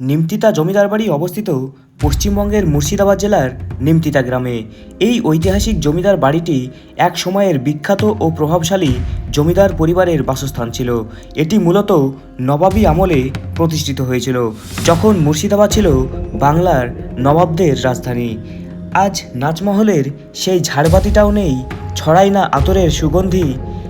নিমতিতা জমিদার বাড়ি অবস্থিত পশ্চিমবঙ্গের মুর্শিদাবাদ জেলার নিমতিতা গ্রামে। এই ঐতিহাসিক জমিদার বাড়িটি এক সময়ের বিখ্যাত ও প্রভাবশালী জমিদার পরিবারের বাসস্থান ছিল। এটি মূলত নবাবী আমলে প্রতিষ্ঠিত হয়েছিল, যখন মুর্শিদাবাদ ছিল বাংলার নবাবদের রাজধানী। আজ নাচমহলের সেই ঝাড়বাতিটাও নেই ছড়াই না আতরের সুগন্ধি,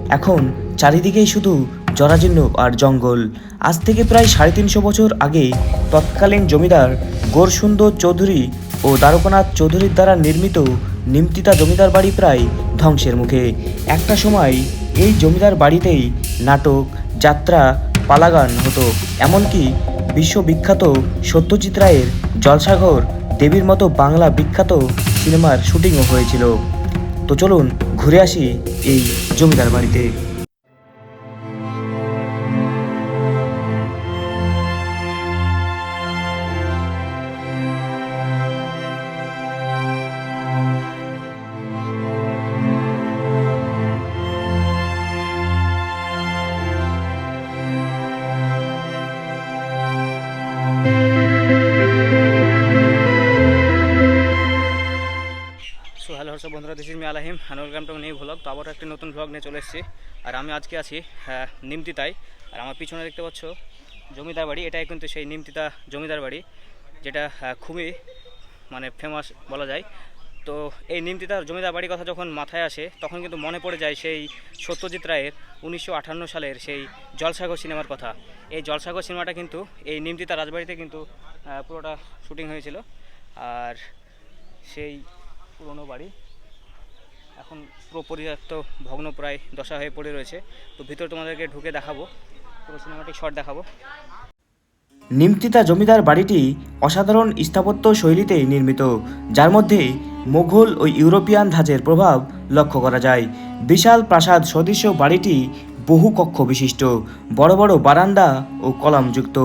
এখন চারিদিকেই শুধু জরাজীর্ণ আর জঙ্গল। আজ থেকে প্রায় সাড়ে তিনশো বছর আগে তৎকালীন জমিদার গোরসুন্দর চৌধুরী ও দ্বারকনাথ চৌধুরীর দ্বারা নির্মিত নিমতিতা জমিদার বাড়ি প্রায় ধ্বংসের মুখে। একটা সময় এই জমিদার বাড়িতেই নাটক, যাত্রা, পালাগান হতো। এমনকি বিশ্ববিখ্যাত সত্যজিৎ রায়ের জলসাগর দেবীর মতো বাংলা বিখ্যাত সিনেমার শুটিংও হয়েছিল। তো চলুন ঘুরে আসি এই জমিদার বাড়িতে। বন্ধুরা this is me Alahim and welcome to new vlog তো আবারও একটি নতুন ভ্লগ নিয়ে চলে এসেছি। আর আমি আজকে আছি হ্যাঁ, নিমতিতায় আর আমার পিছনে দেখতে পাচ্ছ জমিদার বাড়ি। এটাই কিন্তু সেই নিমতিতা জমিদার বাড়ি যেটা হ্যাঁ, খুবই মানে ফেমাস বলা যায়। তো এই নিমতিতার জমিদার বাড়ির কথা যখন মাথায় আসে তখন কিন্তু মনে পড়ে যায় সেই সত্যজিৎ রায়ের উনিশশো আটান্ন সালের সেই জলসাগর সিনেমার কথা। এই জলসাগর সিনেমাটা কিন্তু এই নিমতিতা রাজবাড়িতে কিন্তু পুরোটা শুটিং হয়েছিল। আর সেই পুরনো বাড়ি এখন পুরো পরিত্যক্ত ভগ্নপ্রায় দশা হয়ে পড়ে রয়েছে। তো ভিতরে তোমাদেরকে ঢুকে দেখাবো। পুরো সিনেমাটিক শট দেখাবো। নিমতিতা জমিদার বাড়িটি অসাধারণ স্থাপত্য শৈলীতে নির্মিত, যার মধ্যে মোঘল ও ইউরোপিয়ান ধাঁচের প্রভাব লক্ষ্য করা যায়। বিশাল প্রাসাদ সদৃশ্য বাড়িটি বহু কক্ষ বিশিষ্ট, বড় বড় বারান্দা ও কলামযুক্ত।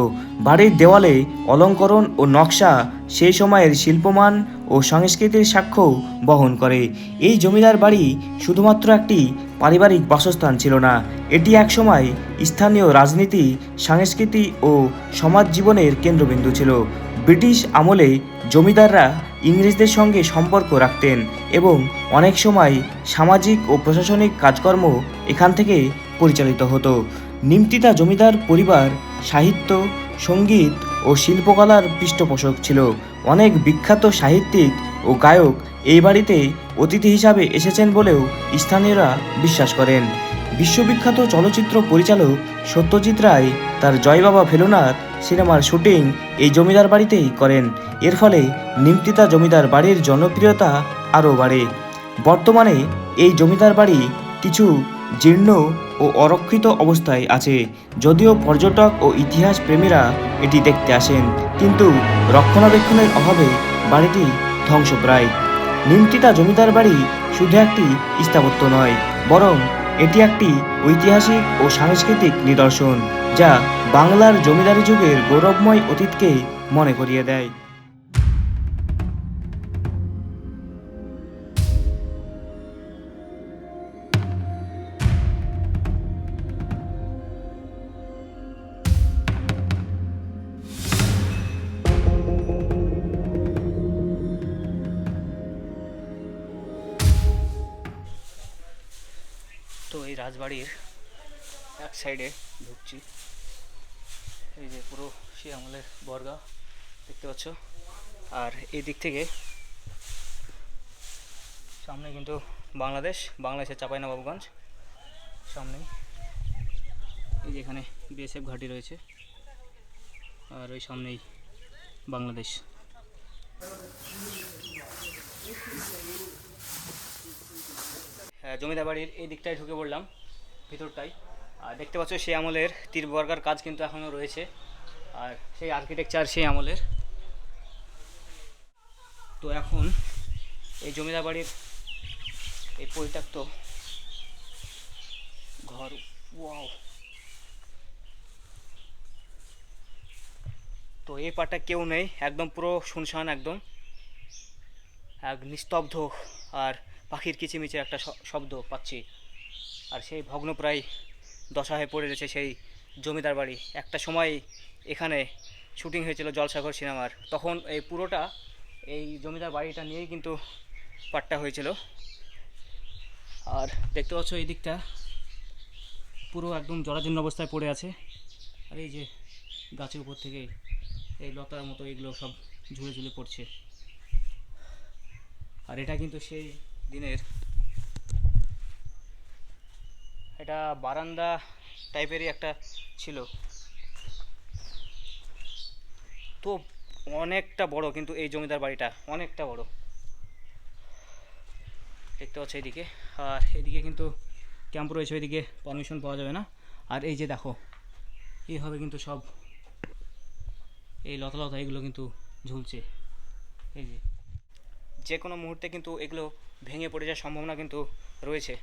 বাড়ির দেওয়ালে অলঙ্করণ ও নকশা সেই সময়ের শিল্পমান ও সংস্কৃতির সাক্ষ্য বহন করে। এই জমিদার বাড়ি শুধুমাত্র একটি পারিবারিক বাসস্থান ছিল না, এটি একসময় স্থানীয় রাজনীতি, সংস্কৃতি ও সমাজ জীবনের কেন্দ্রবিন্দু ছিল। ব্রিটিশ আমলে জমিদাররা ইংরেজদের সঙ্গে সম্পর্ক রাখতেন এবং অনেক সময় সামাজিক ও প্রশাসনিক কাজকর্ম এখান থেকে পরিচালিত হতো। নিমতিতা জমিদার পরিবার সাহিত্য, সংগীত ও শিল্পকলার পৃষ্ঠপোষক ছিল। অনেক বিখ্যাত সাহিত্যিক ও গায়ক এই বাড়িতে অতিথি হিসাবে এসেছেন বলেও স্থানীয়রা বিশ্বাস করেন। বিশ্ববিখ্যাত চলচ্চিত্র পরিচালক সত্যজিৎ রায় তার জয় বাবা ফেলুনাথ সিনেমার শুটিং এই জমিদার বাড়িতেই করেন। এর ফলে নিমতিতা জমিদার বাড়ির জনপ্রিয়তা আরও বাড়ে। বর্তমানে এই জমিদার বাড়ি কিছু জীর্ণ ও অরক্ষিত অবস্থায় আছে। যদিও পর্যটক ও ইতিহাস প্রেমীরা এটি দেখতে আসেন, কিন্তু রক্ষণাবেক্ষণের অভাবে বাড়িটি ধ্বংসপ্রায়। নিমতিতা জমিদার বাড়ি শুধু একটি স্থাপত্য নয়, বরং এটি একটি ঐতিহাসিক ও সাংস্কৃতিক নিদর্শন, যা বাংলার জমিদারি যুগের গৌরবময় অতীতকে মনে করিয়ে দেয়। তো এই রাজবাড়ির এক সাইডে ঢুকছি। এই যে পুরো সে আমলের বর্গা, দেখতে পাচ্ছ? আর এই দিক থেকে সামনে কিন্তু বাংলাদেশ, বাংলাদেশের চাঁপাইনবাবগঞ্জ, সামনেই এই যে এখানে বিএসএফ ঘাঁটি রয়েছে। আর ওই সামনেই বাংলাদেশ। জমিদার বাড়ির এই দিকটায় ঢুকে পড়লাম ভিতরটাই আর দেখতে পাচ্ছ সেই আমলের তীর বর্গার কাজ কিন্তু এখনও রয়েছে। আর সেই আর্কিটেকচার সেই আমলের। তো এখন এই জমিদার বাড়ির এই পরিত্যক্ত ঘর ওয়াও তো এই পাটটা কেউ নেই, একদম পুরো শুনশান একদম। এক নিস্তব্ধ আর পাখির কিচিমিচির একটা শব্দ পাচ্ছি। আর সেই ভগ্নপ্রায় দশা হয়ে পড়ে রয়েছে সেই জমিদার বাড়ি। একটা সময় এখানে শুটিং হয়েছিল জলসাগর সিনেমার। তখন এই পুরোটা এই জমিদার বাড়িটা নিয়েই কিন্তু পাট্টা হয়েছিল। আর দেখতে পাচ্ছ এই দিকটা পুরো একদম জরাজীর্ণ অবস্থায় পড়ে আছে। আর এই যে গাছের উপর থেকে এই লতার মতো এগুলো সব ঝুলে ঝুলে পড়ছে। আর এটা কিন্তু সেই দিনের। এটা বারান্দা টাইপেরই একটা ছিল। তো অনেকটা বড় কিন্তু এই জমিদার বাড়িটা, অনেকটা বড়। দেখতে পাচ্ছ এদিকে। আর এদিকে কিন্তু ক্যাম্প রয়েছে, ওইদিকে পারমিশন পাওয়া যাবে না। আর এই যে দেখো, এইভাবে কিন্তু সব এই লতা লতা এগুলো কিন্তু ঝুলছে। এই যে। যে কোনো মুহূর্তে কিন্তু এগুলো ভেঙে পড়ে যাওয়ার সম্ভাবনা কিন্তু রয়েছে।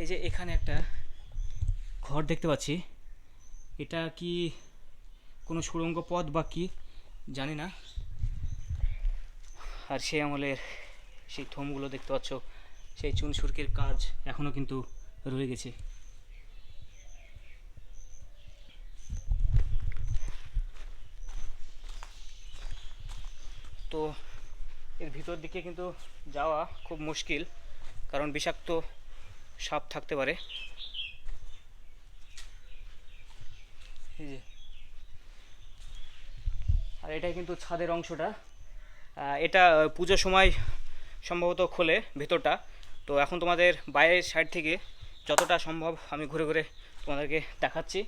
এই যে এখানে একটা ঘর দেখতে পাচ্ছি। এটা কি কোনো সুড়ঙ্গ পথ বা কি? জানি না। আর সেই আমলের সেই থমগুলো দেখতে পাচ্ছ, সেই চুন সুরকির কাজ এখনও কিন্তু রয়ে গেছে। তো এর ভিতর দিকে কিন্তু যাওয়া খুব মুশকিল, কারণ বিষাক্ত সাপ থাকতে পারে। আর এটাই কিন্তু ছাদের অংশটা। এটা পুজোর সময় সম্ভবত খোলে ভেতরটা। তো এখন তোমাদের বাইরের সাইড থেকে যতটা সম্ভব আমি ঘুরে ঘুরে তোমাদেরকে দেখাচ্ছি।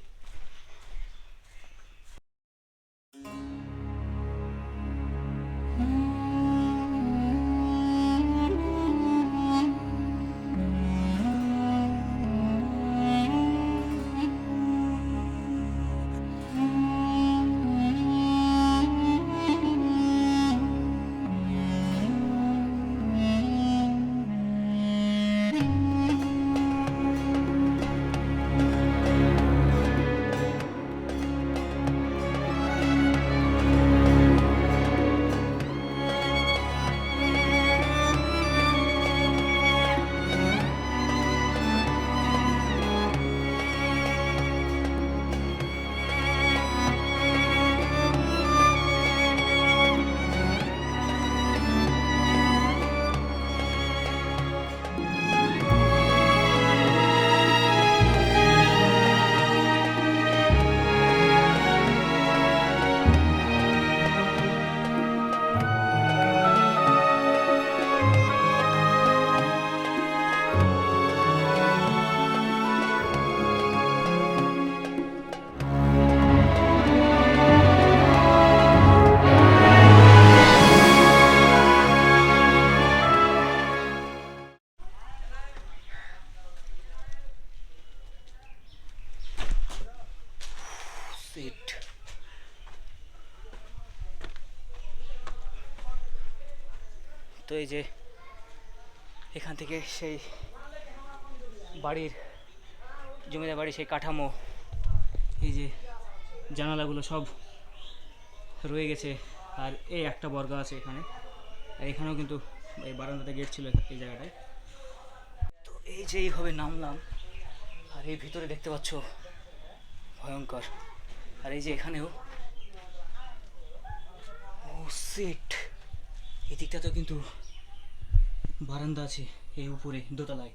সিট তো এই যে এখান থেকে সেই বাড়ির, জমিদার বাড়ির সেই কাঠামো, এই যে জানালাগুলো সব রয়ে গেছে, আর এই একটা বর্গা আছে এখানে। আর এখানেও কিন্তু এই বারান্দাতে গেট ছিল এই জায়গাটায়। তো এই যে এইভাবে নামলাম, আর এই ভিতরে দেখতে পাচ্ছ, ভয়ঙ্কর। আর এই যে এখানেও। ও সেট এই দিকটা তো কিন্তু বারান্দা আছে, এই উপরে, দোতলায়।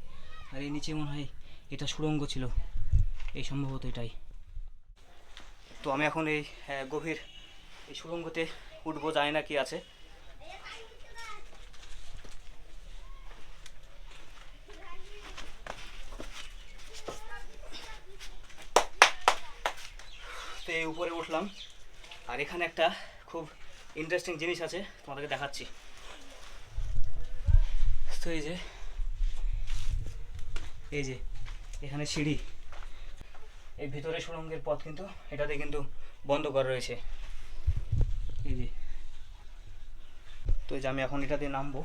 আর এই নিচে মনে হয় এটা সুড়ঙ্গ ছিল। এই সম্ভবত এটাই। তো আমি এখন এই গভীর এই সুড়ঙ্গতে উঠবো, জানি না কি আছে। এই উপরে উঠলাম। আর এখানে একটা খুব ইন্টারেস্টিং জিনিস আছে, তোমাদেরকে দেখাচ্ছি। তো এই যে এই যে, এখানে সিঁড়ি। এই ভিতরে সুড়ঙ্গের পথ কিন্তু, এটাতে কিন্তু বন্ধ করা রয়েছে। এই যে। তো এই যে আমি এখন এটাতে নামবো।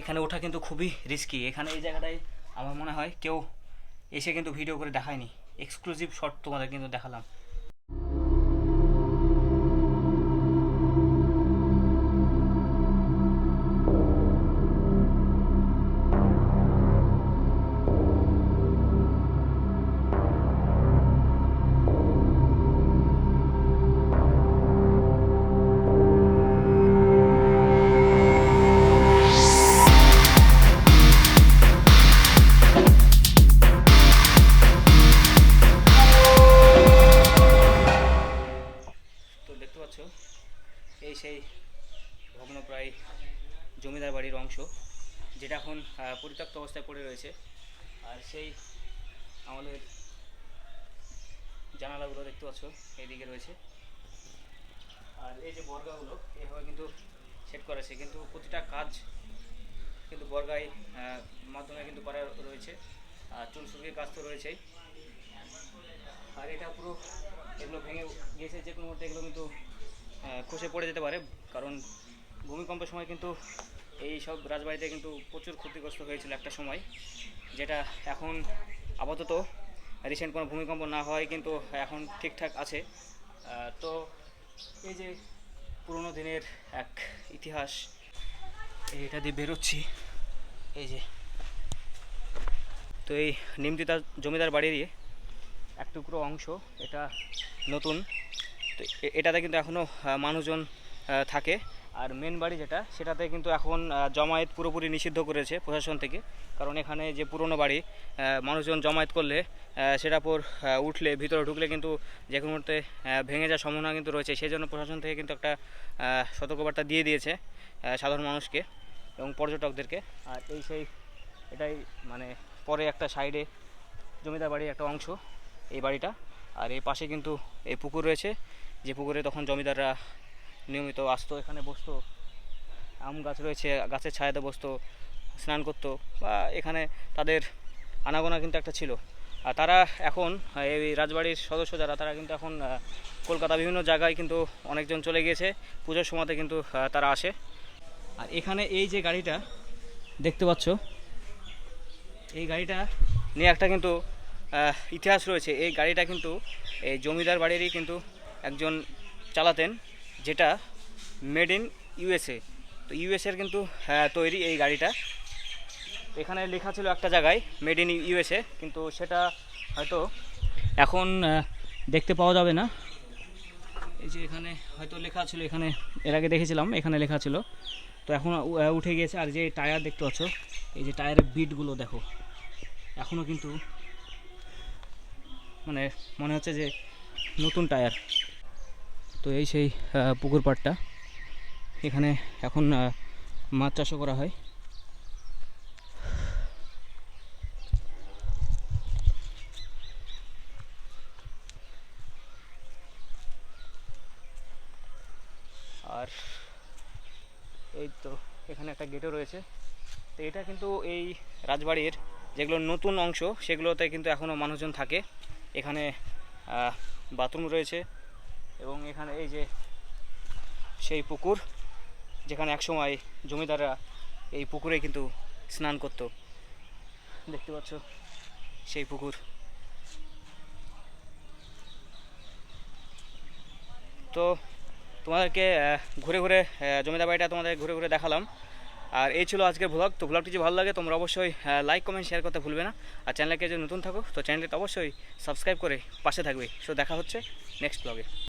এখানে ওঠা কিন্তু খুবই রিস্কি এখানে এই জায়গাটায় আমার মনে হয় কেউ এসে কিন্তু ভিডিও করে দেখায়নি। এক্সক্লুসিভ শট তোমাদের কিন্তু দেখালাম। ভগ্নপ্রায় জমিদার বাড়ির অংশ, যেটা এখন পরিত্যক্ত অবস্থায় পড়ে রয়েছে। আর সেই আমাদের জানালাগুলো দেখতে পাচ্ছ, এইদিকে রয়েছে। আর এই যে বর্গাগুলো, এভাবে কিন্তু সেট করেছে কিন্তু প্রতিটা কাজ কিন্তু বর্গায় মাধ্যমে কিন্তু করা রয়েছে। আর সুরকির কাজ তো রয়েছেই। আর এটা পুরো এগুলো ভেঙে গিয়েছে যে কোনো মুহূর্তে এগুলো কিন্তু খসে পড়ে যেতে পারে। কারণ ভূমিকম্পের সময় কিন্তু এই সব রাজবাড়িতে কিন্তু প্রচুর ক্ষতিগ্রস্ত হয়েছিল একটা সময়, যেটা এখন আপাতত রিসেন্ট কোনো ভূমিকম্প না হয় কিন্তু এখন ঠিকঠাক আছে। তো এই যে পুরোনো দিনের এক ইতিহাস, এটা দিয়ে বেরোচ্ছি। এই যে, তো এই নিমতিতা জমিদার বাড়িরই এক টুকরো অংশ, এটা নতুন। তো এটাতে কিন্তু এখনও মানুষজন থাকে। আর মেন বাড়ি যেটা, সেটাতে কিন্তু এখন জমায়েত পুরোপুরি নিষিদ্ধ করেছে প্রশাসন থেকে। কারণ এখানে যে পুরনো বাড়ি মানুষজন জমায়েত করলে সেটা পর উঠলে, ভিতরে ঢুকলে কিন্তু যে কোনো মুহূর্তে ভেঙে যাওয়ার সম্ভাবনা কিন্তু রয়েছে। সেই জন্য প্রশাসন থেকে কিন্তু একটা সতর্কবার্তা দিয়ে দিয়েছে সাধারণ মানুষকে এবং পর্যটকদেরকে। আর এই সেই, এটাই মানে পরে একটা সাইডে জমিদার বাড়ির একটা অংশ, এই বাড়িটা। আর এই পাশে কিন্তু এই পুকুর রয়েছে। যে পুকুরে তখন জমিদাররা নিয়মিত আসতো, এখানে বসতো, আম গাছ রয়েছে, গাছের ছায়াতে বসতো, স্নান করতো, বা এখানে তাদের আনাগোনা কিন্তু একটা ছিল। আর তারা এখন, এই রাজবাড়ির সদস্য যারা, তারা কিন্তু এখন কলকাতা বিভিন্ন জায়গায় কিন্তু অনেকজন চলে গিয়েছে, পুজোর সময়তে কিন্তু তারা আসে। আর এখানে এই যে গাড়িটা, দেখতে পাচ্ছ, এই গাড়িটা নিয়ে একটা কিন্তু ইতিহাস রয়েছে। এই গাড়িটা কিন্তু, এই জমিদার বাড়িরই কিন্তু একজন চালাতেন। যেটা মেড ইন ইউএসএ তো ইউএসএর কিন্তু আহ, তৈরি এই গাড়িটা। এখানে লেখা ছিল একটা জায়গায় মেড ইন ইউএসএ কিন্তু সেটা হয়তো এখন দেখতে পাওয়া যাবে না। এই যে এখানে হয়তো লেখা ছিল এখানে এর আগে দেখেছিলাম এখানে লেখা ছিল। তো এখন উঠে গিয়েছে আর যে টায়ার দেখতে পাচ্ছ এই যে টায়ারের বিটগুলো দেখো। এখনও কিন্তু মানে মনে হচ্ছে যে নতুন টায়ার। তো এই সেই পুকুর পাড়টা। এখানে এখন মাছ চাষও করা হয়। আর এই তো এখানে একটা গেটও রয়েছে। তো এটা কিন্তু এই রাজবাড়ির যেগুলো নতুন অংশ, সেগুলোতে কিন্তু এখনও মানুষজন থাকে। এখানে বাথরুম রয়েছে। এবং এখানে এই যে সেই পুকুর, যেখানে একসময় জমিদাররা এই পুকুরে কিন্তু স্নান করতো। দেখতে পাচ্ছ সেই পুকুর। তো তোমাদেরকে ঘুরে ঘুরে জমিদার বাড়িটা তোমাদের ঘুরে ঘুরে দেখালাম। আর এই ছিল আজকের ভ্লগ তো ভ্লগটি যদি ভালো লাগে, তোমরা অবশ্যই লাইক কমেন্ট শেয়ার করতে ভুলবে না। আর চ্যানেলকে যদি নতুন থাকো, তো চ্যানেলটি অবশ্যই সাবস্ক্রাইব করে পাশে থাকবে। সো দেখা হচ্ছে নেক্সট ব্লগে